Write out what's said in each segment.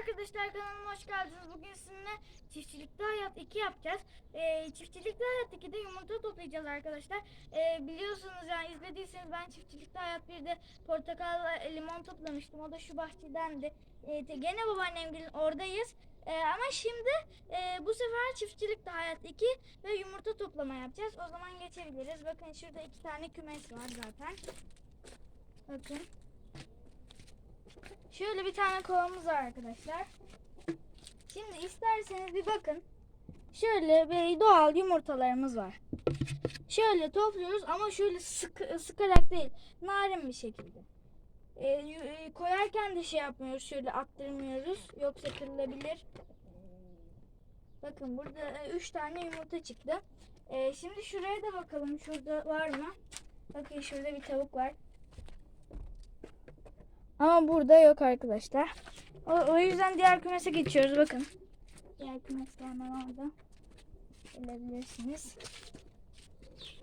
arkadaşlar kanalıma hoş geldiniz. Bugün sizinle çiftçilikte hayat 2 yapacağız. Ee, çiftçilikte hayat 2'de yumurta toplayacağız arkadaşlar. Ee, biliyorsunuz yani izlediyseniz ben çiftçilikte hayat 1'de portakal e, limon toplamıştım. O da şu bahçedendi. Ee, gene babaannem gelin oradayız. Ee, ama şimdi e, bu sefer çiftçilikte hayat 2 ve yumurta toplama yapacağız. O zaman geçebiliriz. Bakın şurada iki tane kümes var zaten. Bakın. Şöyle bir tane kovamız var arkadaşlar. Şimdi isterseniz bir bakın. Şöyle bir doğal yumurtalarımız var. Şöyle topluyoruz ama şöyle sık, sıkarak değil. Narin bir şekilde. Ee, e, koyarken de şey yapmıyoruz. Şöyle attırmıyoruz. Yoksa kırılabilir. Bakın burada 3 tane yumurta çıktı. Ee, şimdi şuraya da bakalım. Şurada var mı? Bakın şurada bir tavuk var. Ama burada yok arkadaşlar. O, o yüzden diğer kümese geçiyoruz. Bakın. Diğer kümes de hemen orada. Gelebilirsiniz.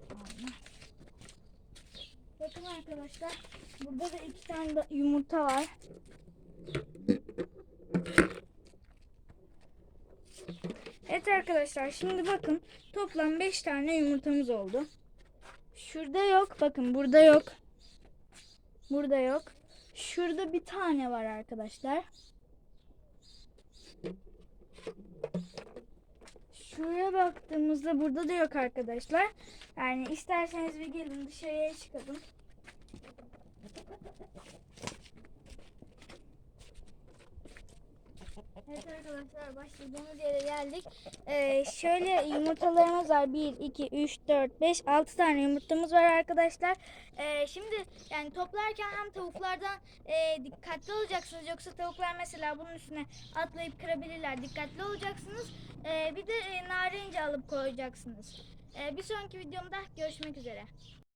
Aynen. Bakın arkadaşlar. Burada da iki tane de yumurta var. Evet arkadaşlar şimdi bakın toplam 5 tane yumurtamız oldu. Şurada yok. Bakın burada yok. Burada yok. Şurada bir tane var arkadaşlar. Şuraya baktığımızda burada da yok arkadaşlar. Yani isterseniz bir gelin dışarıya çıkalım. Evet arkadaşlar başladığımız yere geldik. Ee, şöyle yumurtalarımız var. 1, 2, 3, 4, 5, 6 tane yumurtamız var arkadaşlar. Ee, şimdi yani toplarken hem tavuklardan e, dikkatli olacaksınız. Yoksa tavuklar mesela bunun üstüne atlayıp kırabilirler. Dikkatli olacaksınız. Ee, bir de e, narince alıp koyacaksınız. Ee, bir sonraki videomda görüşmek üzere.